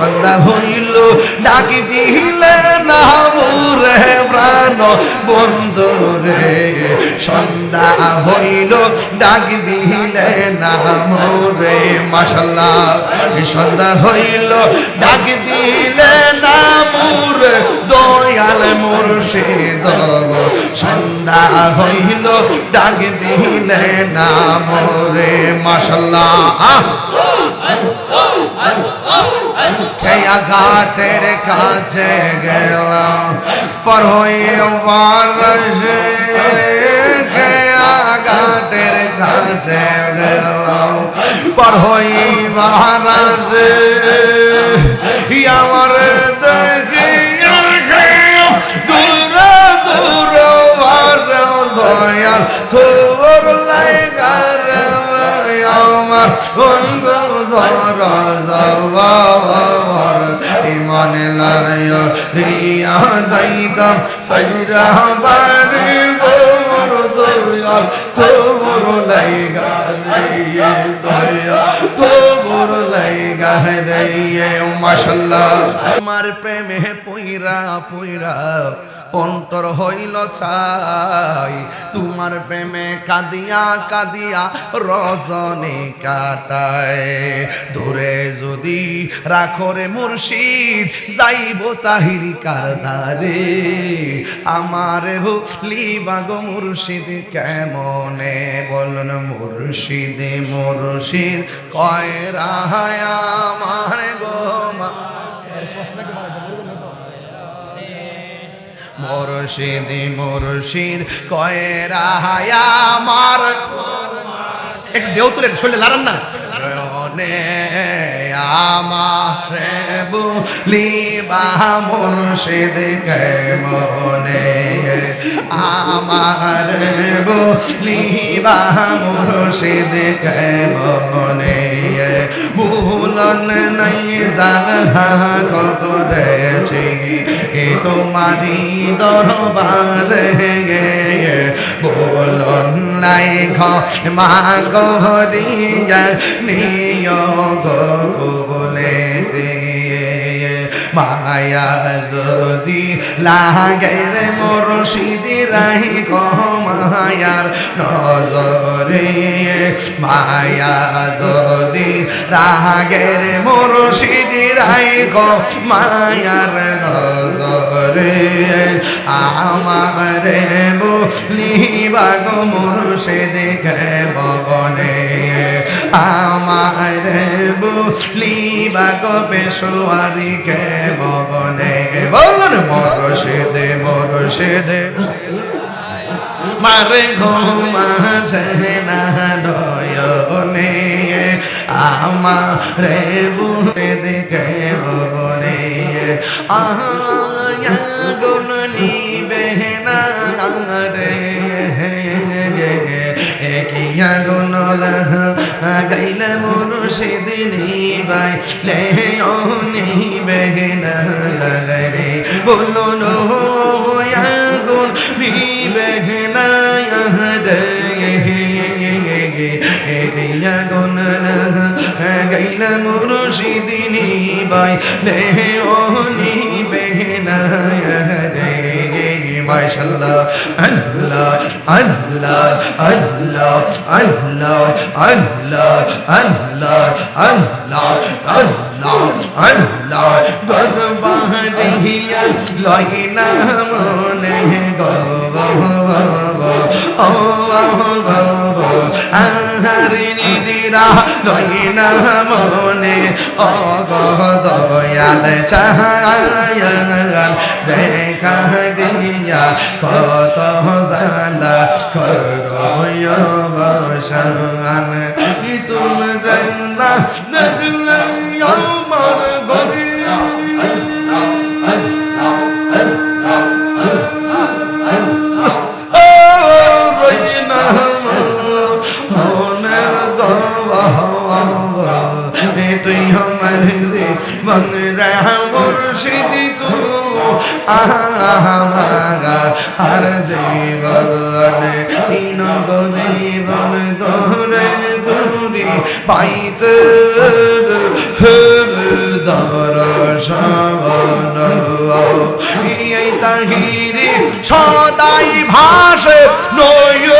সন্ধ্যা হইল, ডাকি দিলে না মোরে প্রাণ। বন্ধু রে, সন্ধ্যা হইল, ডাকি দিলে না মোরে মাশাল্লাহ সন্ধ্যা হইল, ডাকি দিলে না মোরে দয়াল মুর্শিদ, সন্ধ্যা হইল, ডাকি দিলে না মোরে মাশাল্লাহ। আহ খেয়া ঘাটের কাছে গেলাম। পর হইয়া খেয়া ঘাটের কাছে গেলাম। পর হইবা আমার তোর লাই গার আমার لا ريا زيدا سيرا باري غور دريا তোর লাইগা রে দরিয়া তোর লাইগা রে মাশাআল্লাহ আমার প্রেমে পুইরা পুইরা অন্তর হইল ছাই। তোমার প্রেমে কাঁদিয়া কাঁদিয়া রজনে কাটায়। দূরে যদি রাখরে মুর্শিদ, যাইব তাহির কারদারে। আমার ভুলি বাগ মুর্শিদ, কেমনে বলন মুর্শিদ মুর্শিদ কয় রাহায় আমার গোমা মুর্শিদ মুর্শিদ, কয় রাহায় আমার একটু ঢেউ তুলেন, শরীরে লাড়ান না। রনে আমারে বলিবা মুর্শিদ, কে মনে আমারে বলিবা মুর্শিদ, কে মনে ভুলন নাই যাহা করেছি এ তোমারি দরবার বলন নাই মা গরিয়া নিয় বলে মায়া যদি লাগের মরশিদি রাহি মায়ার নজরে। মায়া যদি রাগের মরশিদি রাহি মায়ার নজরে। আমার বলিবাগ গে বগনে। আমার বলিবাগ পেশোয়ারি গে মগনে, বলুন মরশেদে মরশেদে মারে ঘুমাসে না নয়নে, আমারে বুড়ে দেখে মগনে। আয়া গুণ নিবে না রে একিয়া গুণ গাইলে মুর্শিদিনী বাই লে নিবে না রে বলো নো গুণ নিবে না রে গুণ গাইলে মুর্শিদিনী বাই লে নিবে না রে মনে গো ও আহারে দেখা দিয়া কত জালা করয় বসান তোমরা না জীবনে নীনব জীবন ধরে ধরি পাইতে দর্শন এই তাহিরি সদাই ভাসে নয়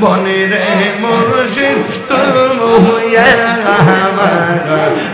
বনে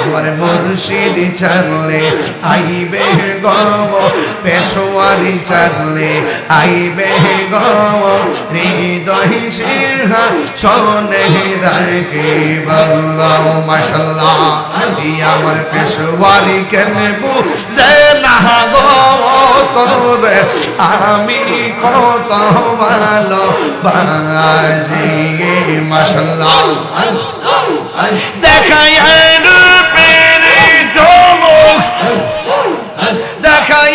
আমার মুর্শিদ চাললে আইবে গব পেশোয়ারি চাললে আইবে গব হৃদয় সিংহা শোনে ডাকিব মাশাল্লাহ আমার পেশোয়ারি কেন বুঝে না তোরে আমি কত ভালো বাজি মাশাল্লাহ। দেখাই পেরে দেখাই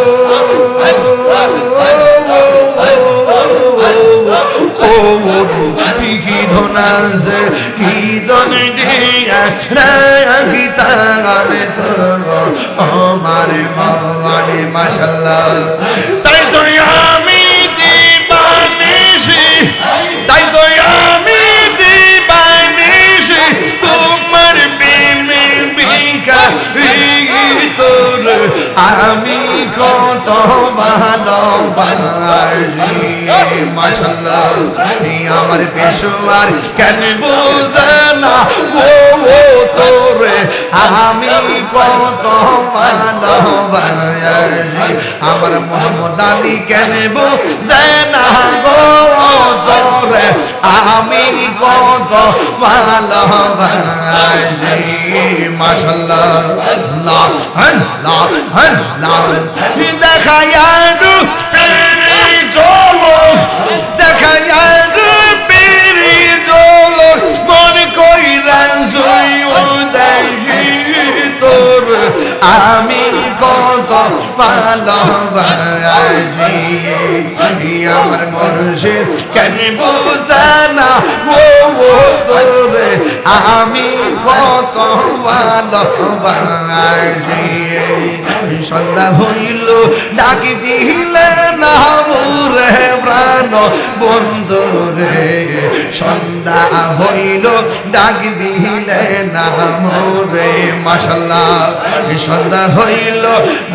ناز گیدن دیا رکھتا گانے تو ہمارے مولانے ماشاءاللہ تائی دنیا میں دیوانے سے আমি কত ভালোবাসি। মাশাল্লাহ আমার পেশোয়ার কেন বোঝানা ও ও তোরে, আমি কত ভালোবাসি। আমার মোহাম্মদ আলী কেন বোঝানা গো? আমি কত ভালোবাসি। মাশাল্লাহ লা হন লা হন লা দেখা যায় দেখা যায় আমার মুর্শিদ কেন বোঝানা? ও ও তোরে আমি কত ভালোবাসি সন্ধ্যা হইল, ডাকি দিলে না মুরে প্রাণ। বন্ধু রে, সন্ধ্যা হইল, ডাকি দিলে না মোরে। মাসাল্লাহ সন্ধ্যা হইল,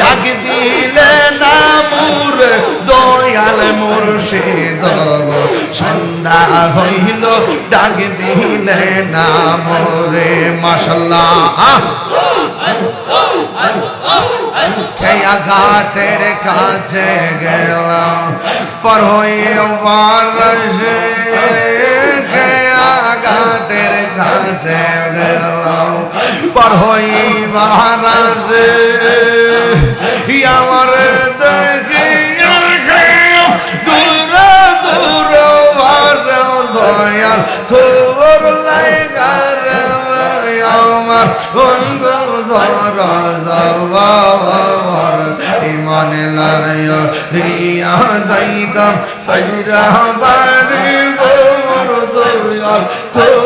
ডাক দিলে না মোর। দয়াল মুর্শিদ, সন্ধ্যা হইল, ডাক দিলে না মোরে। মাসাল্লাহ খেয়া ঘাটের কাছে গেলাম পর হয়ে খেয়া ঘাটের কাছে গেলাম পর হয়ে বারসে আমার দেখে দূর দূর বাসে দয়াল তোর লাগার ইমান রিয়া যাইতাম সাইরা বাড়ি তোর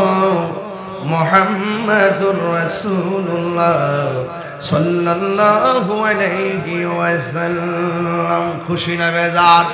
মুহাম্মাদুর রসুল্লাহ সাল্লাল্লাহু আলাইহি ওয়াসাল্লাম। খুশি না বেজার?